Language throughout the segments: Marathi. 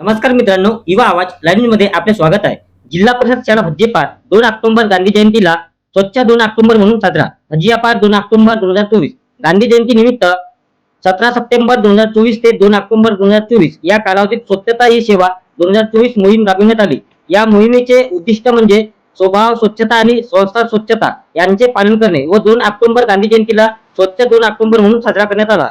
नमस्कार मित्रांनो युवा आवाज लाईव्हमध्ये आपले स्वागत आहे. जिल्हा परिषद शाळा हज्जेपार दोन ऑक्टोबर गांधी जयंतीला स्वच्छ दोन ऑक्टोबर म्हणून साजरा भजियापार दोन ऑक्टोबर दोन हजार चोवीस. गांधी जयंती निमित्त सतरा सप्टेंबर दोन हजार चोवीस ते दोन ऑक्टोबर दोन हजार चोवीस या कालावधीत स्वच्छता ही सेवा दोन हजार चोवीस मोहीम राबविण्यात आली. या मोहिमेचे उद्दिष्ट म्हणजे स्वभाव स्वच्छता आणि संस्था स्वच्छता यांचे पालन करणे व दोन ऑक्टोबर गांधी जयंतीला स्वच्छ दोन ऑक्टोबर म्हणून साजरा करण्यात आला.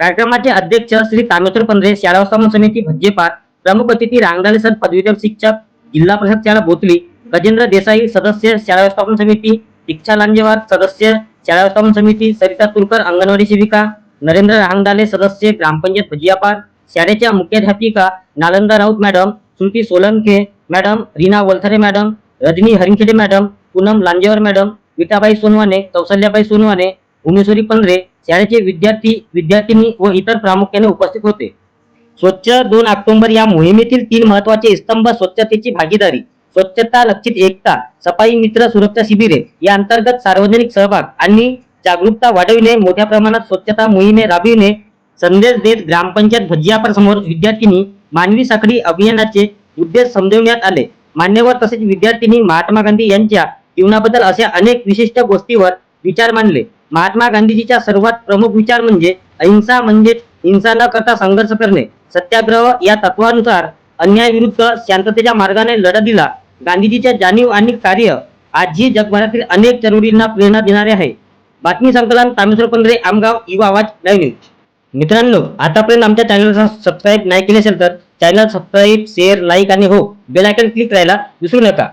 कार्यक्रमाचे अध्यक्ष श्री कामेश्वर पंधरे शाळा समिती भज्जेपार प्रमुख अतिथी रांगडाले सर पदवीधर शिक्षक जिल्हा परिषद शाळा भोतली गजेंद्र देसाई सदस्य शाळा व्यवस्थापन समिती दीक्षा लांजेवार सदस्य शाळा व्यवस्थापन समिती सरिता तुरकर अंगणवाडी सेविका नरेंद्र रांगडाले सदस्य ग्रामपंचायत भजियापार शाळेच्या मुख्याध्यापिका Nalanda Raut madam Shruti Solanke madam Reena Valthare madam Rajni Harinkhede madam Poonam Lanjewar madam Vitabai Sonwane Kausalyabai Sonwane Umeshwari Pandhare शाळेचे विद्यार्थी विद्यार्थिनी व इतर प्रामुख्याने उपस्थित होते. स्वच्छ दोन ऑक्टोबर या मोहिमेतील तीन महत्त्वाचे स्तंभ स्वच्छतेची भागीदारी स्वच्छता लक्षित एकता सफाई मित्र सुरक्षा शिबिरे या अंतर्गत सार्वजनिक सहभाग आणि जागरूकता वाढविणे मोठ्या प्रमाणात स्वच्छता मोहिमे राबविणे संदेश देत ग्रामपंचायत भजियापर समोर विद्यार्थिनी मानवी साखळी अभियानाचे उद्देश समजवण्यात आले. मान्यवर तसेच विद्यार्थिनी महात्मा गांधी यांच्या जीवनाबद्दल अशा अनेक विशिष्ट गोष्टीवर विचार मांडले. महात्मा गांधीजीचा सर्वात प्रमुख विचार म्हणजे अहिंसा म्हणजे हिंसा न करता संघर्ष करणे सत्याग्रह या तत्वानुसार अन्यायाविरुद्ध शांततेच्या मार्गाने लढा दिला. गांधीजीच्या जाणीव आणि कार्य आजही जगभरातील अनेक चळवळींना प्रेरणा देणारे आहे. बातमी संकलन तामेश्वर पंधरे आमगाव युवा आवाज लाईव्ह न्यूज. मित्रांनो आतापर्यंत आमच्या चॅनलला सबस्क्राईब नाही केले असेल तर चॅनल सबस्क्राईब शेअर लाईक आणि हो बेल आयकन क्लिक करायला विसरू नका.